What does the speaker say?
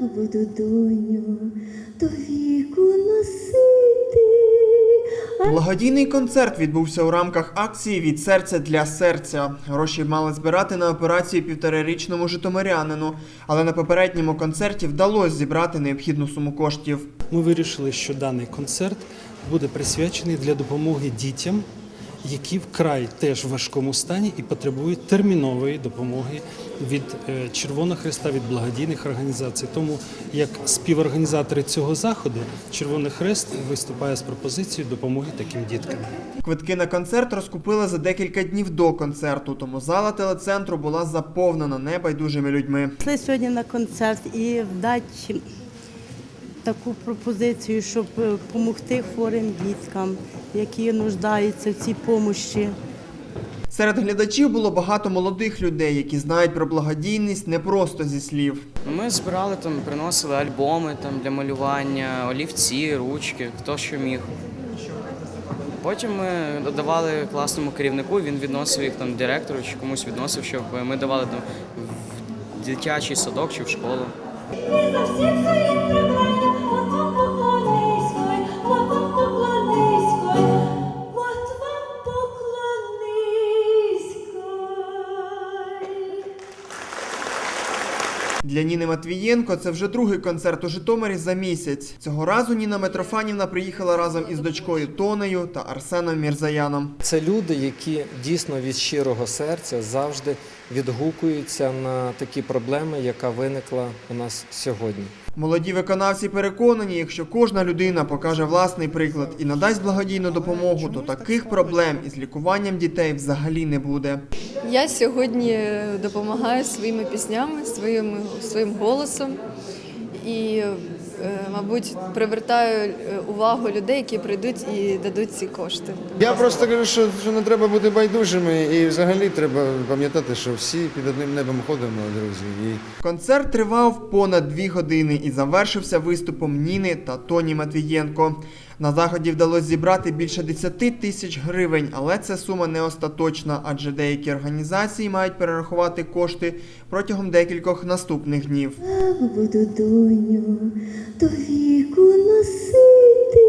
буду доню до віку носити. Благодійний концерт відбувся у рамках акції від серця для серця. Гроші мали збирати на операцію півторарічному житомирянину, але на попередньому концерті вдалося зібрати необхідну суму коштів. Ми вирішили, що даний концерт буде присвячений для допомоги дітям, які вкрай теж в важкому стані і потребують термінової допомоги від е, Червоного Хреста, від благодійних організацій. Тому як співорганізатори цього заходу, Червоний Хрест виступає з пропозицією допомоги таким діткам. Квитки на концерт розкупили за декілька днів до концерту, тому зала телецентру була заповнена небайдужими людьми. Прийшли сьогодні на концерт і вдати таку пропозицію, щоб допомогти хворим діткам, які нуждаються в цій допомозі. Серед глядачів було багато молодих людей, які знають про благодійність не просто зі слів. Ну, Ми збирали там, приносили альбоми там для малювання, олівці, ручки, хто що міг. Потім ми давали класному керівнику, він відносив їх там директору чи комусь відносив, щоб ми давали там в дитячий садок чи в школу. Ти за всіх своїм проблем, Для Ніни Матвієнко це вже другий концерт у Житомирі за місяць. Цього разу Ніна Митрофанівна приїхала разом із дочкою Тонею та Арсеном Мірзаяном. Це люди, які дійсно від щирого серця завжди відгукуються на такі проблеми, яка виникла у нас сьогодні. Молоді виконавці переконані, якщо кожна людина покаже власний приклад і надасть благодійну допомогу, то таких проблем із лікуванням дітей взагалі не буде. Я сьогодні допомагаю своїми піснями, своїм, своїм голосом і, е, мабуть, привертаю е, увагу людей, які прийдуть і дадуть ці кошти. Я просто кажу, що, що не треба бути байдужими, і взагалі треба пам'ятати, що всі під одним небом ходимо, друзі. І Концерт тривав понад дві години і завершився виступом Ніни та Тоні Матвієнко. На заході вдалося зібрати більше 10 тисяч гривень, але ця сума не остаточна, адже деякі організації мають перерахувати кошти протягом декількох наступних днів. Буду доню то віку носити.